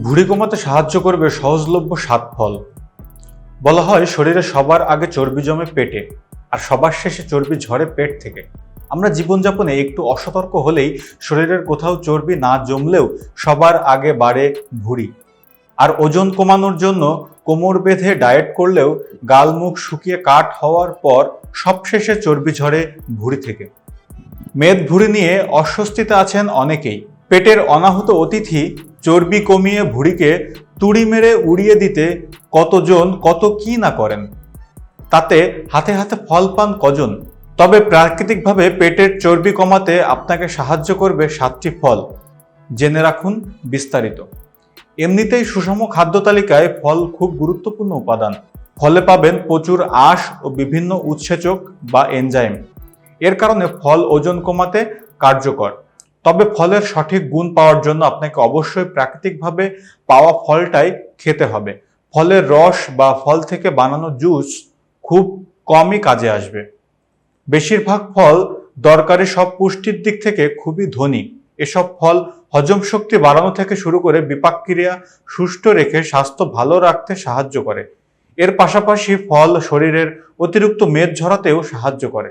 ভুঁড়ি কমাতে সাহায্য করবে সহজলভ্য সাত ফল। বলা হয়, শরীরে সবার আগে চর্বি জমে পেটে, আর সবার শেষে চর্বি ঝরে পেট থেকে। আমরা জীবনযাপনে একটু অসতর্ক হলেই শরীরের কোথাও চর্বি না জমলেও সবার আগে বাড়ে ভুঁড়ি আর ওজন কমানোর জন্য কোমর বেঁধে ডায়েট করলেও গাল মুখ শুকিয়ে কাঠ হওয়ার পর সবশেষে চর্বি ঝরে ভুঁড়ি থেকে। মেদ ভুঁড়ি নিয়ে অস্বস্তিতে আছেন অনেকেই। পেটের অনাহত অতিথি চর্বি কমিয়ে ভুঁড়িকে তুড়ি মেরে উড়িয়ে দিতে কতজন, কত কি না করেন? তাতে হাতে হাতে ফল পান কজন? তবে প্রাকৃতিকভাবে পেটের চর্বি কমাতে আপনাকে সাহায্য করবে সাতটি ফল। জেনে রাখুন বিস্তারিত। এমনিতেই সুষম খাদ্য তালিকায় ফল খুব গুরুত্বপূর্ণ উপাদান। ফলে পাবেন প্রচুর আঁশ ও বিভিন্ন উৎসেচক বা এনজাইম। এর কারণে ফল ওজন কমাতে কার্যকর। তবে ফলের সঠিক গুণ পাওয়ার জন্য আপনাকে অবশ্যই প্রাকৃতিকভাবে পাওয়া ফলটাই খেতে হবে। ফলের রস বা ফল থেকে বানানো জুস খুব কমই কাজে আসবে। বেশিরভাগ ফল দরকারি সব পুষ্টির দিক থেকে খুবই ধনী। এসব ফল হজম শক্তি বাড়ানো থেকে শুরু করে বিপাক ক্রিয়া সুষ্ঠু রেখে স্বাস্থ্য ভালো রাখতে সাহায্য করে। এর পাশাপাশি ফল শরীরের অতিরিক্ত মেদ ঝরাতেও সাহায্য করে।